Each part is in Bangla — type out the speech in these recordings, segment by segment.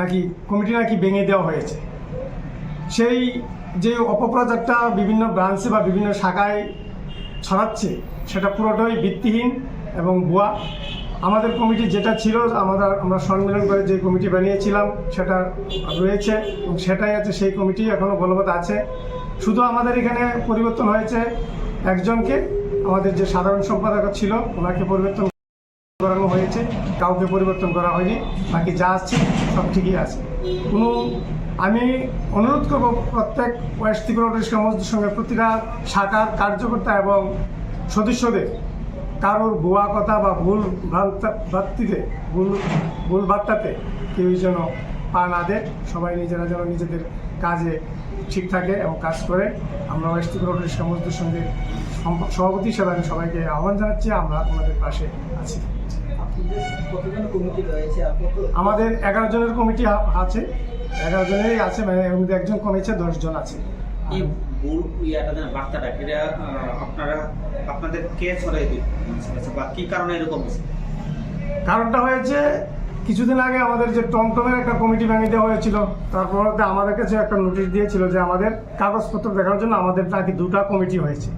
নাকি কমিটি নাকি ভেঙে দেওয়া হয়েছে? সেই যে অপপ্রচারটা বিভিন্ন ব্রাঞ্চে বা বিভিন্ন শাখায় ছড়াচ্ছে, সেটা পুরোটাই ভিত্তিহীন এবং ভুয়া। আমাদের কমিটি যেটা ছিল আমাদের আমরা সম্মেলন করে যে কমিটি বানিয়েছিলাম, সেটা রয়েছে এবং সেটাই আছে, সেই কমিটি এখনও বলবৎ আছে। শুধু আমাদের এখানে পরিবর্তন হয়েছে একজনকে, আমাদের যে সাধারণ সম্পাদক ছিল, ওনাকে পরিবর্তন করানো হয়েছে, কাউকে পরিবর্তন করা হয়নি, বাকি যা আছে সব ঠিকই আছে। কোনো, আমি অনুরোধ করব প্রত্যেক ওয়েস্ট ত্রিপুরা মসজিদের সঙ্গে প্রতিটা শাখার কার্যকর্তা এবং সদস্যদের কারোর ভুয়া কথা বা ভুল ভ্রান্ত- ভ্রান্তিতে ভুল ভুল বার্তাতে কেউ যেন পা না দেয়, সবাই নিজেরা যেন নিজেদের কাজে ঠিক থাকে এবং কাজ করে। আমরা ওয়েস্ট ত্রিপুরা মসজিদের সঙ্গে সভাপতি হিসেবে আমি সবাইকে আহ্বান জানাচ্ছি, আমরা ওনাদের পাশে আছি। আমাদের এগারো জনের কমিটি আছে। এগারো জনেরই আছে মানে এর মধ্যে একজন কমেছে দশ জন আছে। এই ভুল ইয়াটা যেন বার্তাটা? এটা আপনারা আপনাদের কে ছড়াই দিচ্ছে বা কি কারণে এরকম কারণটা হয়েছে কিছুদিন আগে আমাদের যে টমটমের একটা কমিটি ভেঙে দেওয়া হয়েছিল তারপর আমাদের কাছে একটা নোটিশ দিয়েছিল যে আমাদের কাগজপত্র দেখানোর জন্য আমাদের নাকি দুটা কমিটি হয়েছে।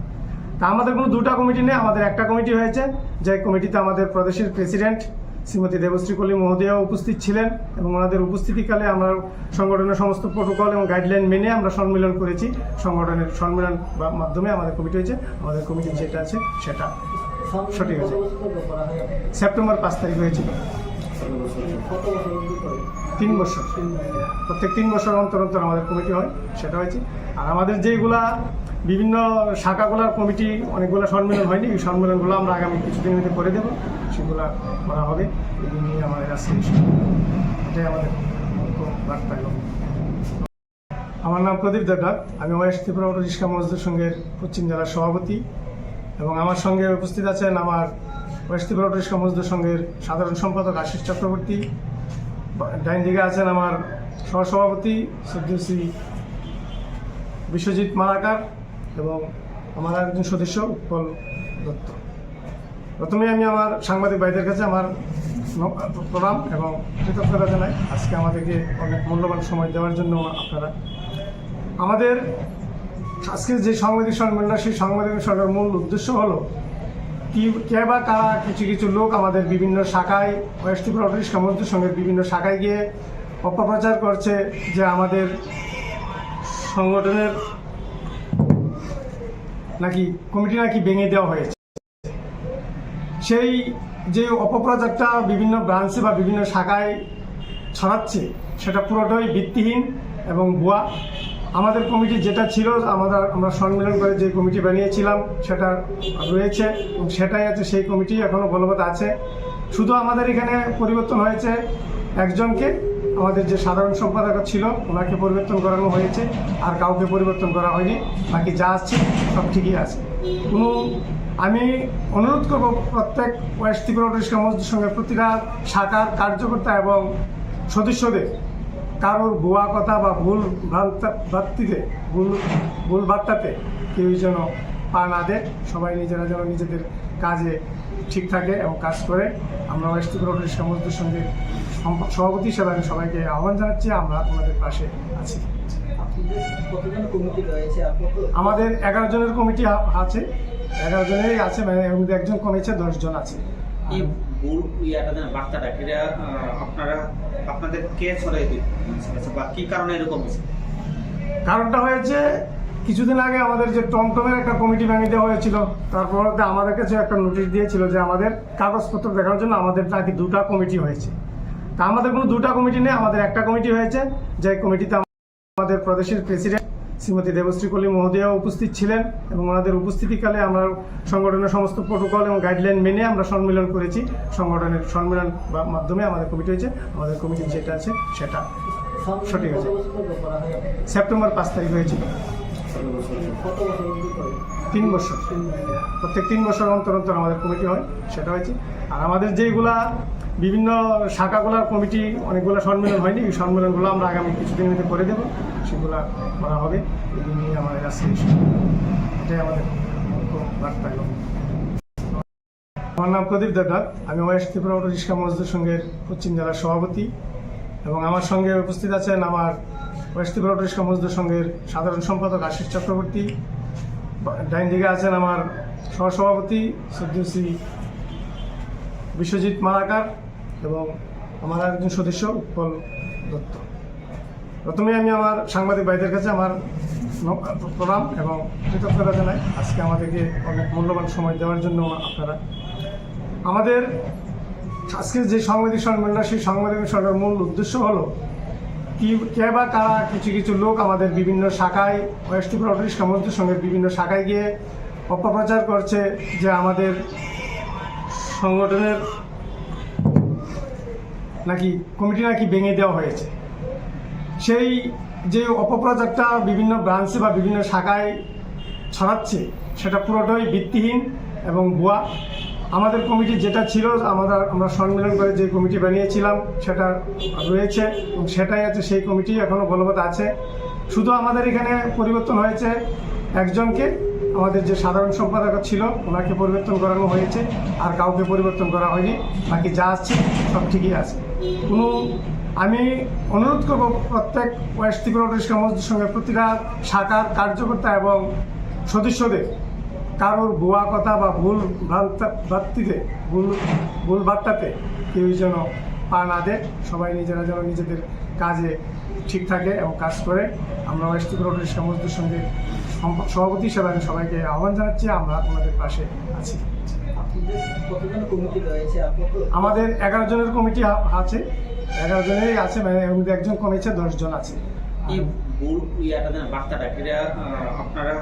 আমাদের কোনো দুটা কমিটি নেই, আমাদের একটা কমিটি হয়েছে, যে কমিটিতে আমাদের প্রদেশের প্রেসিডেন্ট শ্রীমতী দেবশ্রী কলি মহোদয়া উপস্থিত ছিলেন এবং ওনাদের উপস্থিতিকালে আমরা সংগঠনের সমস্ত প্রোটোকল এবং গাইডলাইন মেনে আমরা সম্মেলন করেছি সংগঠনের সম্মেলন মাধ্যমে আমাদের কমিটি হয়েছে, আমাদের কমিটি যেটা আছে সেটা সঠিক আছে। সেপ্টেম্বর পাঁচ তারিখ হয়েছিল? তিন বছর প্রত্যেক তিন বছর অন্তর অন্তর আমাদের কমিটি হয়, সেটা হয়েছে আর আমাদের যেগুলা বিভিন্ন শাখাগুলার কমিটি অনেকগুলো সম্মেলন হয়নি। এই সম্মেলনগুলো আমরা আগামী কিছুদিনের মধ্যে করে দেবো। সেগুলো করা হবে। এগুলো নিয়ে আমাদের আছে এটাই আমাদের বার্তা এবং আমার নাম প্রদীপ দেবনাথ। আমি ওয়েস্ট ত্রিপুরা রিক্সা মজদুর সংঘের পশ্চিম জেলার সভাপতি এবং আমার সঙ্গে উপস্থিত আছেন আমার ওয়েস্ট ত্রিপুরা রিক্সা মজদুর সংঘের সাধারণ সম্পাদক আশিস চক্রবর্তী। ডাইন দিকে আছেন আমার সহসভাপতি শ্রী বিশ্বজিৎ মালাকার। এবং আমার একজন সদস্য উৎপল দত্ত। প্রথমে আমি আমার সাংবাদিক ভাইদের কাছে আমার প্রণাম এবং কৃতজ্ঞতা জানাই। আজকে আমাদেরকে অনেক মূল্যবান সময় দেওয়ার জন্য আপনারা। আমাদের আজকে যে সাংবাদিক সম্মেলনটা, সেই সাংবাদিক সম্মেলনের মূল উদ্দেশ্য হলো কি, কে বা কারা কিছু কিছু লোক আমাদের বিভিন্ন শাখায়, ওয়েস্ট ত্রিপুরা অটো রিক্সা সঙ্গে বিভিন্ন শাখায় গিয়ে অপপ্রচার করছে যে আমাদের সংগঠনের নাকি কমিটি নাকি ভেঙে দেওয়া হয়েছে? সেই যে অপপ্রচারটা বিভিন্ন ব্রাঞ্চে বা বিভিন্ন শাখায় ছড়াচ্ছে, সেটা পুরোটাই ভিত্তিহীন এবং ভুয়া। আমাদের কমিটি যেটা ছিল, আমাদের, আমরা সম্মেলন করে যে কমিটি বানিয়েছিলাম, সেটা রয়েছে এবং সেটাই আছে, সেই কমিটি এখনও বলবৎ আছে। শুধু আমাদের এখানে পরিবর্তন হয়েছে একজনকে আমাদের যে সাধারণ সম্পাদক ছিল, ওনাকে পরিবর্তন করানো হয়েছে আর কাউকে পরিবর্তন করা হয়নি। বাকি যা আছে, সব ঠিকই আছে। কোনো, আমি অনুরোধ করব প্রত্যেক ওয়েস্ট ত্রিপুরা মসজিদের সঙ্গে প্রতিটা শাখার কার্যকর্তা এবং সদস্যদের, কারোর ভুয়া কথা বা ভুল ভ্রান্ত- ভ্রান্তিতে, ভুল ভুল বার্তাতে কেউ যেন পা না দেয়। সবাই নিজেরা যেন নিজেদের কাজে ঠিক থাকে এবং কাজ করে। আমরা ওয়েস্ট ত্রিপুরা রিক্সা সঙ্গে সভাপতি হিসেবে আমি সবাইকে আহ্বান জানাচ্ছি আমরা ওনাদের পাশে আছি। আপনাদের আমাদের এগারো জনের কমিটি আছে। এগারো জনেরই আছে মানে এর মধ্যে একজন কমেছে দশ জন আছে। আপনারা আপনাদের কে ছড়াই দিচ্ছে বা কি কারণে এরকম কারণটা হয়েছে কিছুদিন আগে আমাদের যে টমটমের একটা কমিটি ভেঙে দেওয়া হয়েছিল তারপর আমাদের কাছে একটা নোটিশ দিয়েছিল যে আমাদের কাগজপত্র দেখানোর জন্য আমাদের নাকি দুটা কমিটি হয়েছে। তা আমাদের কোনো দুটা কমিটি নেই, আমাদের একটা কমিটি হয়েছে যে কমিটিতে আমাদের প্রদেশের প্রেসিডেন্ট শ্রীমতী দেবশ্রী কলি মহোদয়া উপস্থিত ছিলেন এবং ওনাদের উপস্থিতিকালে আমরা সংগঠনের সমস্ত প্রোটোকল এবং গাইডলাইন মেনে আমরা সম্মেলন করেছি। সংগঠনের সম্মেলন মাধ্যমে আমাদের কমিটি হয়েছে, আমাদের কমিটি যেটা আছে সেটা সঠিক আছে। সেপ্টেম্বর পাঁচ তারিখ হয়েছিল তিন বছর। প্রত্যেক তিন বছর অন্তর অন্তর আমাদের কমিটি হয়, সেটা হয়েছে। আর আমাদের যেগুলা বিভিন্ন শাখাগুলার কমিটি অনেকগুলো সম্মেলন হয়নি, এই সম্মেলনগুলো আমরা আগামী কিছুদিনের মধ্যে করে দেবো। সেগুলা করা হবে এগুলো নিয়ে আমাদের আছে এটাই আমাদের বার্তা এবং আমার নাম প্রদীপ দেবনাথ। আমি ওয়েস্ট ত্রিপুরা রিক্সা মজদুর সংঘের পশ্চিম জেলার সভাপতি এবং আমার সঙ্গে উপস্থিত আছেন আমার ওয়েস্ট ত্রিপুরা টুরিস্ট মজদুর সংঘের সাধারণ সম্পাদক আশিস চক্রবর্তী, ডাইন দিকে আছেন আমার সহসভাপতি সদ্যশ্রী বিশ্বজিৎ মালাকার এবং আমার একজন সদস্য উৎপল দত্ত। প্রথমে আমি আমার সাংবাদিক ভাইদের কাছে আমার প্রণাম এবং কৃতজ্ঞতা জানাই। আজকে আমাদেরকে অনেক মূল্যবান সময় দেওয়ার জন্য আপনারা আমাদের আজকে যে সাংবাদিক সম্মেলনটা, সেই সাংবাদিক সম্মেলনের মূল উদ্দেশ্য হলো কি, কে বা কারা, কিছু কিছু লোক আমাদের বিভিন্ন শাখায়, ওয়েস্ট ত্রিপুরা কমিটির সঙ্গে বিভিন্ন শাখায় গিয়ে অপপ্রচার করছে যে আমাদের সংগঠনের নাকি কমিটি নাকি ভেঙে দেওয়া হয়েছে। সেই যে অপপ্রচারটা বিভিন্ন ব্রাঞ্চে বা বিভিন্ন শাখায় ছড়াচ্ছে, সেটা পুরোটাই ভিত্তিহীন এবং ভুয়া। আমাদের কমিটি যেটা ছিল, আমরা আমরা সম্মেলন করে যে কমিটি বানিয়েছিলাম, সেটা রয়েছে এবং সেটাই আছে, সেই কমিটি এখনও বলবৎ আছে। শুধু আমাদের এখানে পরিবর্তন হয়েছে একজনকে, আমাদের যে সাধারণ সম্পাদক ছিল, ওনাকে পরিবর্তন করানো হয়েছে, আর কাউকে পরিবর্তন করা হয়নি, বাকি যা আছে, সব ঠিকই আছে। কোনো, আমি অনুরোধ করব প্রত্যেক ওয়েস্ট ত্রিপুরা মসজিদের সঙ্গে প্রতিটা শাখার কার্যকর্তা এবং সদস্যদের কারোর ভুয়া কথা বা ভুল ভ্রান্ত- ভ্রান্তিতে ভুল ভুল বার্তাতে কেউ যেন পা না দেয়, সবাই নিজেরা যেন নিজেদের কাজে ঠিক থাকে এবং কাজ করে। আমরা ওয়েস্ট টুরিস্ট মসজিদের সঙ্গে সভাপতি হিসেবে আমি সবাইকে আহ্বান জানাচ্ছি, আমরা ওনাদের পাশে আছি। আমাদের এগারো জনের কমিটি আছে। এগারো জনেরই আছে মানে একজন কমেছে, দশ জন আছে। এই ইয়াটা বার্তাটা এটা আপনারা,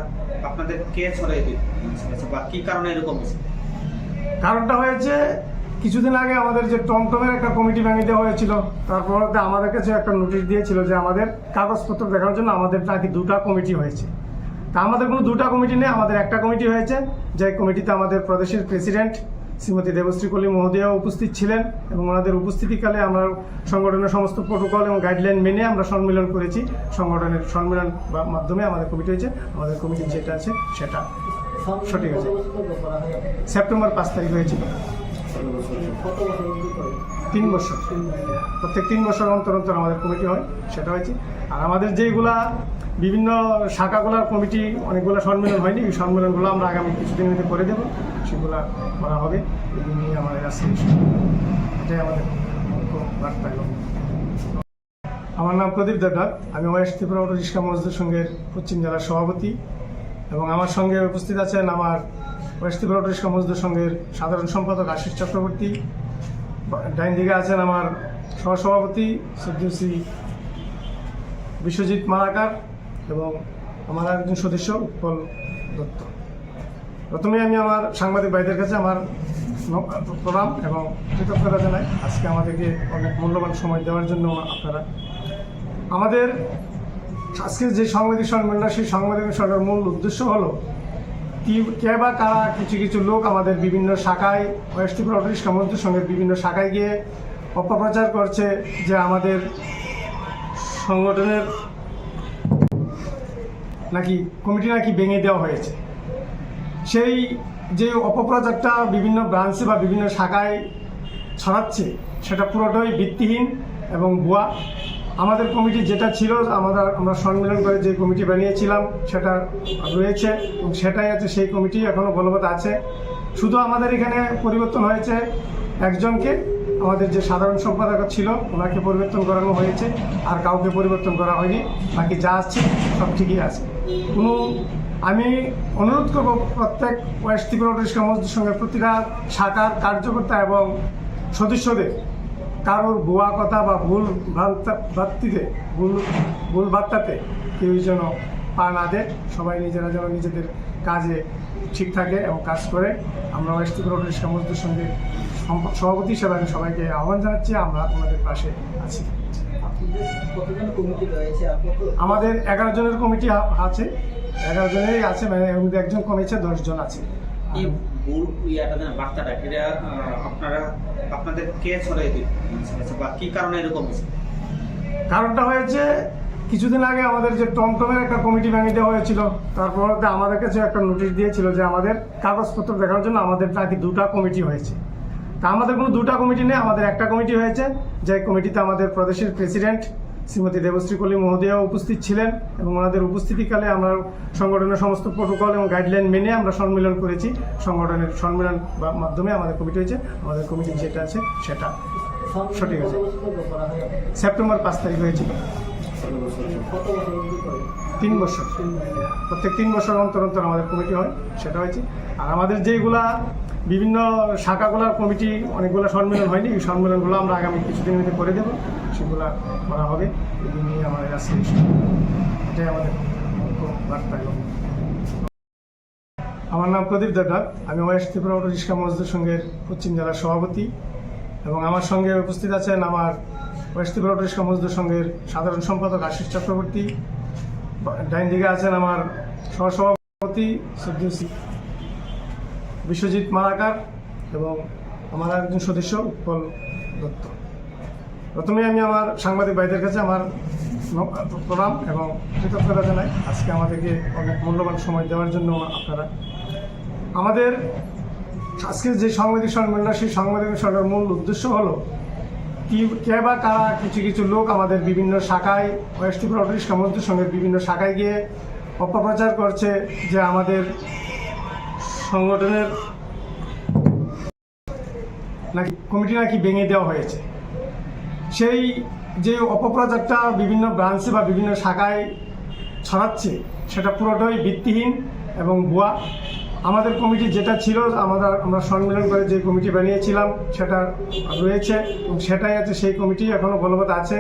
আপনাদের কে ছড়াই দিচ্ছে বা কি কারণে এরকম হয়েছে? কারণটা হয়েছে, কিছুদিন আগে আমাদের যে টমটমের একটা কমিটি ভেঙে দেওয়া হয়েছিল তারপর আমাদের কাছে একটা নোটিশ দিয়েছিল যে আমাদের কাগজপত্র দেখানোর জন্য আমাদের নাকি দুটা কমিটি হয়েছে। তা আমাদের কোনো দুটা কমিটি নেই, আমাদের একটা কমিটি হয়েছে, যে কমিটিতে আমাদের প্রদেশের প্রেসিডেন্ট শ্রীমতী দেবশ্রী কলি মহোদয়া উপস্থিত ছিলেন এবং ওনাদের উপস্থিতিকালে আমরা সংগঠনের সমস্ত প্রোটোকল এবং গাইডলাইন মেনে আমরা সম্মেলন করেছি। সংগঠনের সম্মেলন বা মাধ্যমে আমাদের কমিটি হয়েছে। আমাদের কমিটি যেটা আছে সেটা সঠিক আছে। সেপ্টেম্বর পাঁচ তারিখ হয়েছিল তিন বছর। প্রত্যেক তিন বছর অন্তর অন্তর আমাদের কমিটি হয়, সেটা হয়েছে। আর আমাদের যেগুলা বিভিন্ন শাখাগুলার কমিটি, অনেকগুলো সম্মেলন হয়নি। এই সম্মেলনগুলো আমরা আগামী কিছুদিনের মধ্যে করে দেবো। সেগুলা করা হবে, এগুলো নিয়ে আমাদের কাছে এটাই আমাদের মুখ্য বার্তা এবং আমার নাম প্রদীপ দেবনাথ আমি ওয়েস্ট ত্রিপুরা অটো রিক্সা মজদুর সংঘের পশ্চিম জেলার সভাপতি এবং আমার সঙ্গে উপস্থিত আছেন আমার ওয়েস্ট ত্রিপুরা অটো রিক্সা মজদুর সংঘের সাধারণ সম্পাদক আশিস চক্রবর্তী। ডাইন দিকে আছেন আমার সহসভাপতি সদ্যশ্রী বিশ্বজিৎ মালাকার এবং আমার আরেকজন সদস্য উৎপল দত্ত। প্রথমে আমি আমার সাংবাদিক ভাইদের কাছে আমার প্রণাম এবং কৃতজ্ঞতা জানাই। আজকে আমাদেরকে অনেক মূল্যবান সময় দেওয়ার জন্য আপনারা আমাদের আজকে যে সাংবাদিক সম্মেলনটা, সেই সাংবাদিক সম্মেলনের মূল উদ্দেশ্য হলো কি, কে বা কারা কিছু কিছু লোক আমাদের বিভিন্ন শাখায়, ওয়েস্ট ত্রিপুরা টুরিস্ট কমিটির সঙ্গে বিভিন্ন শাখায় গিয়ে অপপ্রচার করছে যে আমাদের সংগঠনের নাকি কমিটি নাকি ভেঙে দেওয়া হয়েছে। সেই যে অপপ্রচারটা বিভিন্ন ব্রাঞ্চে বা বিভিন্ন শাখায় ছড়াচ্ছে, সেটা পুরোটাই ভিত্তিহীন এবং ভুয়া। আমাদের কমিটি যেটা ছিল আমরা আমরা সম্মেলন করে যে কমিটি বানিয়েছিলাম, সেটা রয়েছে এবং সেটাই আছে, সেই কমিটি এখনও বলবৎ আছে। শুধু আমাদের এখানে পরিবর্তন হয়েছে একজনকে, আমাদের যে সাধারণ সম্পাদক ছিল, ওনাকে পরিবর্তন করানো হয়েছে, আর কাউকে পরিবর্তন করা হয়নি। বাকি যা আছে, সব ঠিকই আছে। কোনো আমি অনুরোধ করব প্রত্যেক ওয়েস্ট ত্রিপুরা মসজিদের সঙ্গে প্রতিটা শাখার কার্যকর্তা এবং সদস্যদের কারোর ভুয়া কথা বা ভুল ভ্রান্তিতে ভুল ভুল বার্তাতে কেউ যেন পা না দেয়। সবাই নিজেরা যেন নিজেদের কাজে ঠিক থাকে এবং কাজ করে। আমরা ওয়েস্ট ত্রিপুরা মসজিদের সঙ্গে সভাপতি হিসেবে আমি সবাইকে আহ্বান জানাচ্ছি। আমরা ওনাদের পাশে আছি। আমাদের এগারো জনের কমিটি আছে। এগারো জনেরই আছে মানে একজন কমেছে দশ জন আছে। এই ভুল ইয়াটা যেন বার্তাটা এটা আপনারা আপনাদের কে ছড়াই দিচ্ছে বা কি কারণে এরকম হয়েছে? কারণটা হয়েছে কিছুদিন আগে আমাদের যে টমটমের একটা কমিটি ভেঙে দেওয়া হয়েছিল তারপর আমাদের কাছে একটা নোটিশ দিয়েছিল যে আমাদের কাগজপত্র দেখানোর জন্য আমাদের নাকি দুটা কমিটি হয়েছে। তা আমাদের কোনো দুটা কমিটি নেই আমাদের একটা কমিটি হয়েছে যে কমিটিতে আমাদের প্রদেশের প্রেসিডেন্ট শ্রীমতী দেবশ্রী কলি মহোদয়া উপস্থিত ছিলেন এবং ওনাদের উপস্থিতিকালে আমরা সংগঠনের সমস্ত প্রোটোকল এবং গাইডলাইন মেনে আমরা সম্মেলন করেছি। সংগঠনের সম্মেলন মাধ্যমে আমাদের কমিটি হয়েছে। আমাদের কমিটি যেটা আছে সেটা সঠিক আছে। সেপ্টেম্বর পাঁচ তারিখ করে তিন বছর। প্রত্যেক তিন বছর অন্তর অন্তর আমাদের কমিটি হয়, সেটা হয়েছে। আর আমাদের যেগুলা বিভিন্ন শাখাগুলার কমিটি অনেকগুলো সম্মেলন হয়নি। এই সম্মেলনগুলো আমরা আগামী কিছুদিনের মধ্যে করে দেবো। সেগুলো করা হবে। এগুলো নিয়ে আমাদের আজকে এটাই আমাদের বার্তা এবং আমার নাম প্রদীপ দেবনাথ। আমি ওয়েস্ট ত্রিপুরা অটো রিক্সা সংঘের পশ্চিম জেলার সভাপতি এবং আমার সঙ্গে উপস্থিত আছেন আমার ওয়েস্ট ত্রিপুরা অটো রিক্সা সংঘের সাধারণ সম্পাদক আশিস চক্রবর্তী। ডাইন দিকে আছেন আমার সহসভাপতি সদ্যসী বিশ্বজিৎ মালাকার এবং আমার একজন সদস্য উৎপল দত্ত। প্রথমে আমি আমার সাংবাদিক ভাইদের কাছে আমার প্রণাম এবং কৃতজ্ঞতা জানাই। আজকে আমাদেরকে অনেক মূল্যবান সময় দেওয়ার জন্য আপনারা। আমাদের আজকে যে সাংবাদিক সম্মেলন, সেই সাংবাদিক সম্মেলনের মূল উদ্দেশ্য হলো কি, কে বা কারা কিছু কিছু লোক আমাদের বিভিন্ন শাখায়, ওয়েস্ট ত্রিপুরা অটো রিক্সা মজদুর সঙ্গের বিভিন্ন শাখায় গিয়ে অপপ্রচার করছে যে আমাদের সংগঠনের নাকি কমিটি নাকি ভেঙে দেওয়া হয়েছে। সেই যে অপপ্রচারটা বিভিন্ন ব্রাঞ্চে বা বিভিন্ন শাখায় ছড়াচ্ছে, সেটা পুরোটাই ভিত্তিহীন এবং ভুয়া। আমাদের কমিটি যেটা ছিল, আমাদের, আমরা সম্মেলন করে যে কমিটি বানিয়েছিলাম, সেটা রয়েছে এবং সেটাই আছে, সেই কমিটি এখনও বলবৎ আছে।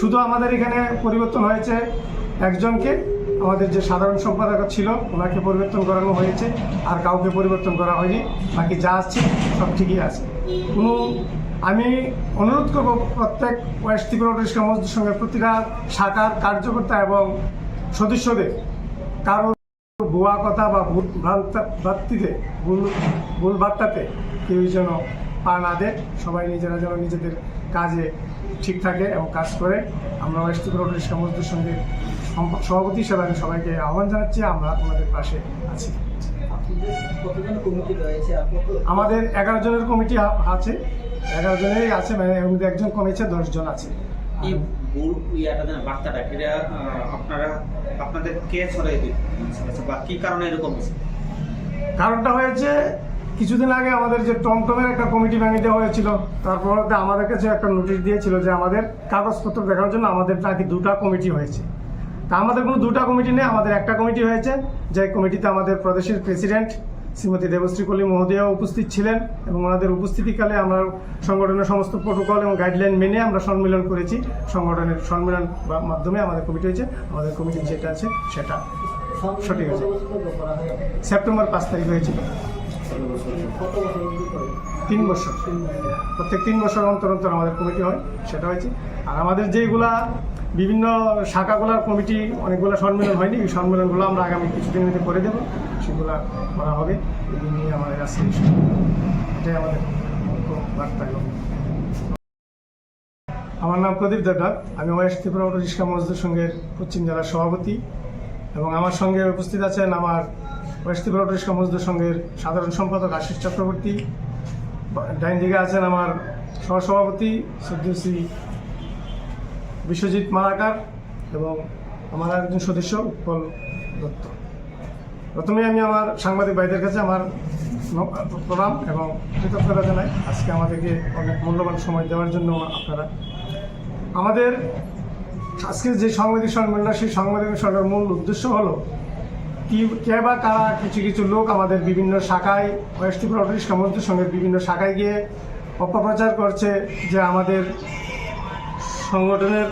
শুধু আমাদের এখানে পরিবর্তন হয়েছে একজনকে আমাদের যে সাধারণ সম্পাদক ছিল, ওনাকে পরিবর্তন করানো হয়েছে আর কাউকে পরিবর্তন করা হয়নি। বাকি যা আছে, সব ঠিকই আছে। কোনো, আমি অনুরোধ করব প্রত্যেক ওয়েস্ট ত্রিপুরা মজদুর সঙ্গে প্রতিটা শাখার কার্যকর্তা এবং সদস্যদের কারও ভুয়া কথা বা ভুল ভ্রান্ত- ভ্রান্তিতে, ভুল ভুল বার্তাতে কেউ যেন পা না দেয়। সবাই নিজেরা যেন নিজেদের কাজে ঠিক থাকে এবং কাজ করে। আমরা ওয়েস্ট ত্রিপুরা মজদুর সঙ্গে সভাপতি হিসেবে আমি সবাইকে আহ্বান জানাচ্ছি আমরা আপনাদের পাশে আছি। আমাদের এগারো জনের কমিটি আছে এগারো জনেরই আছে মানে একজন কমেছে দশ জন আছে। আপনারা আপনাদের কে ছড়াই বা কি কারণে এরকম কারণটা হয়েছে কিছুদিন আগে আমাদের যে টমটমের একটা কমিটি ভেঙে দেওয়া হয়েছিল তারপর আমাদের কাছে একটা নোটিশ দিয়েছিল যে আমাদের কাগজপত্র দেখানোর জন্য আমাদের নাকি দুটা কমিটি হয়েছে। তা আমাদের কোনো দুটা কমিটি নেই, আমাদের একটা কমিটি হয়েছে যে কমিটিতে আমাদের প্রদেশের প্রেসিডেন্ট শ্রীমতী দেবশ্রী কলি মহোদয়া উপস্থিত ছিলেন এবং ওনাদের উপস্থিতিকালে আমরা সংগঠনের সমস্ত প্রোটোকল এবং গাইডলাইন মেনে আমরা সম্মেলন করেছি। সংগঠনের সম্মেলন মাধ্যমে আমাদের কমিটি হয়েছে, আমাদের কমিটি যেটা আছে সেটা সঠিক আছে। সেপ্টেম্বর পাঁচ তারিখ হয়েছিল তিন বছর। প্রত্যেক তিন বছর অন্তর অন্তর আমাদের কমিটি হয়, সেটা হয়েছে। আর আমাদের যেগুলা বিভিন্ন শাখাগুলার কমিটি অনেকগুলো সম্মেলন হয়নি। এই সম্মেলনগুলো আমরা আগামী কিছুদিনের মধ্যে করে দেবো। সেগুলো করা হবে। এগুলো নিয়ে আমাদের এই সভা। এটাই আমাদের বার্তা এবং আমার নাম প্রদীপ দেবনাথ আমি ওয়েস্ট ত্রিপুরা রিক্সা মজদুর সংঘের পশ্চিম জেলার সভাপতি এবং আমার সঙ্গে উপস্থিত আছেন আমার ওয়েস্ট ত্রিপুরা রিক্সা মজদুর সংঘের সাধারণ সম্পাদক আশিস চক্রবর্তী। ডাইন দিকে আছেন আমার সহসভাপতি সদ্যসী বিশ্বজিৎ মালাকার এবং আমার একজন সদস্য উৎপল দত্ত। প্রথমে আমি আমার সাংবাদিক ভাইদের কাছে আমার প্রণাম এবং কৃতজ্ঞতা জানাই। আজকে আমাদেরকে অনেক মূল্যবান সময় দেওয়ার জন্য আপনারা আমাদের আজকে যে সাংবাদিক সম্মেলন সেই সাংবাদিক সম্মেলনের মূল উদ্দেশ্য হলো কি, কে বা কারা কিছু কিছু লোক আমাদের বিভিন্ন শাখায়, ওয়েস্ট ত্রিপুরা অটো রিক্সা মজদুর সঙ্গে বিভিন্ন শাখায় গিয়ে অপপ্রচার করছে যে আমাদের সংগঠনের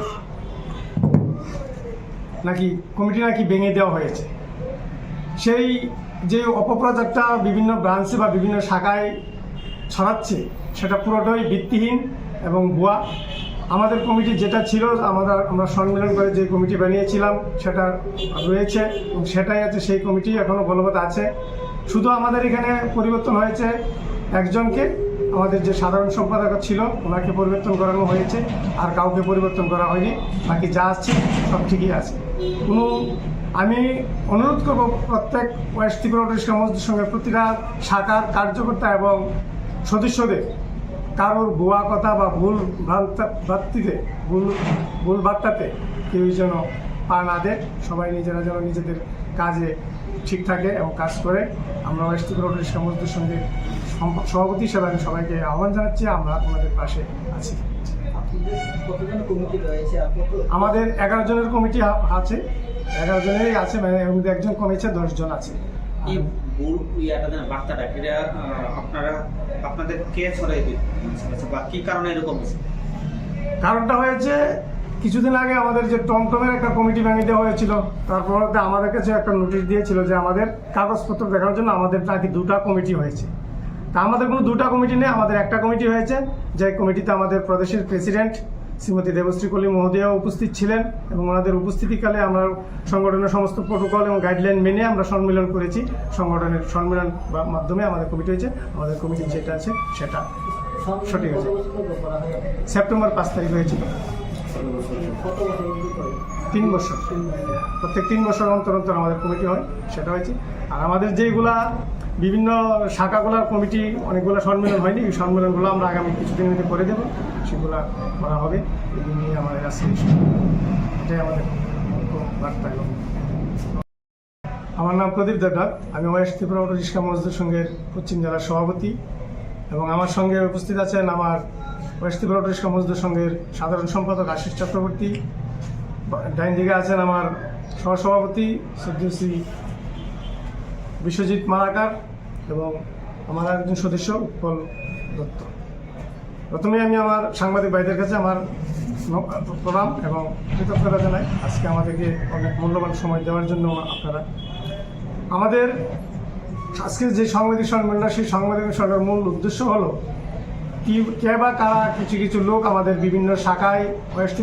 নাকি কমিটি নাকি ভেঙে দেওয়া হয়েছে। সেই যে অপপ্রচারটা বিভিন্ন ব্রাঞ্চে বা বিভিন্ন শাখায় ছড়াচ্ছে, সেটা পুরোটাই ভিত্তিহীন এবং ভুয়া। আমাদের কমিটি যেটা ছিল আমাদের আমরা সম্মেলন করে যে কমিটি বানিয়েছিলাম, সেটা রয়েছে এবং সেটাই আছে, সেই কমিটি এখনও বলবৎ আছে। শুধু আমাদের এখানে পরিবর্তন হয়েছে একজনকে আমাদের যে সাধারণ সম্পাদক ছিল, ওনাকে পরিবর্তন করানো হয়েছে, আর কাউকে পরিবর্তন করা হয়নি, বাকি যা আছে, সব ঠিকই আছে। কোনো আমি অনুরোধ করব প্রত্যেক ওয়েস্ট ত্রিপুরা রিক্সা মজদুর সঙ্গে প্রতিটা শাখার কার্যকর্তা এবং সদস্যদের, কারোর ভুয়া কথা বা ভুল ভ্রান্ত- ভ্রান্তিতে, ভুল ভুল বার্তাতে কেউ যেন পা না দেয়, সবাই নিজেরা যেন নিজেদের কাজে ঠিক থাকে এবং কাজ করে। আমরা ওয়েস্ট রোডের সমস্তের সঙ্গে সভাপতি হিসেবে আমি সবাইকে আহ্বান জানাচ্ছি আমরা ওনাদের পাশে আছি। আপনাদের আমাদের এগারো জনের কমিটি আছে। এগারো জনেরই আছে মানে এর মধ্যে একজন কমেছে দশ জন আছে। আপনারা আপনাদের কে ছড়াই বা কি কারণে এরকম কারণটা হয়েছে কিছুদিন আগে আমাদের যে টমটমের একটা কমিটি ভেঙে দেওয়া হয়েছিল তারপর আমাদের কাছে একটা নোটিশ দিয়েছিল যে আমাদের কাগজপত্র দেখানোর জন্য আমাদের নাকি দুটা কমিটি হয়েছে। তা আমাদের কোনো দুটা কমিটি নেই, আমাদের একটা কমিটি হয়েছে, যে কমিটিতে আমাদের প্রদেশের প্রেসিডেন্ট শ্রীমতী দেবশ্রী কলি মহোদয়া উপস্থিত ছিলেন এবং ওনাদের উপস্থিতিকালে আমরা সংগঠনের সমস্ত প্রোটোকল এবং গাইডলাইন মেনে আমরা সম্মেলন করেছি। সংগঠনের সম্মেলন বা মাধ্যমে আমাদের কমিটি হয়েছে, আমাদের কমিটি যেটা আছে সেটা সঠিক আছে। সেপ্টেম্বর পাঁচ তারিখ হয়েছিল তিন বছর। প্রত্যেক তিন বছর অন্তর অন্তর আমাদের কমিটি হয়, সেটা হয়েছে। আর আমাদের যেগুলা বিভিন্ন শাখাগুলার কমিটি, অনেকগুলো সম্মেলন হয়নি। এই সম্মেলনগুলো আমরা আগামী কিছুদিনের মধ্যে করে দেবো। সেগুলো করা হবে। এগুলো নিয়ে আমাদের আজকে এটাই আমাদের বার্তা এবং আমার নাম প্রদীপ দেবনাথ। আমি ওয়েস্ট ত্রিপুরা অটো রিক্সা মজদুর সংঘের পশ্চিম জেলার সভাপতি এবং আমার সঙ্গে উপস্থিত আছেন আমার ওয়েস্ট ত্রিপুরা অটো রিক্সা মজদুর সংঘের সাধারণ সম্পাদক আশিস চক্রবর্তী। ডাইন দিকে আছেন আমার সহসভাপতি শ্রদ্ধেয় শ্রী বিশ্বজিৎ মালাকার। এবং আমার একজন সদস্য উৎপল দত্ত। প্রথমে আমি আমার সাংবাদিক ভাইদের কাছে আমার প্রণাম এবং কৃতজ্ঞতা জানাই। আজকে আমাদেরকে অনেক মূল্যবান সময় দেওয়ার জন্য আপনারা। আমাদের আজকে যে সাংবাদিক সম্মেলনটা, সেই সাংবাদিক সম্মেলনের মূল উদ্দেশ্য হলো কি কে বা কারা কিছু কিছু লোক আমাদের বিভিন্ন শাখায় ওয়েস্ট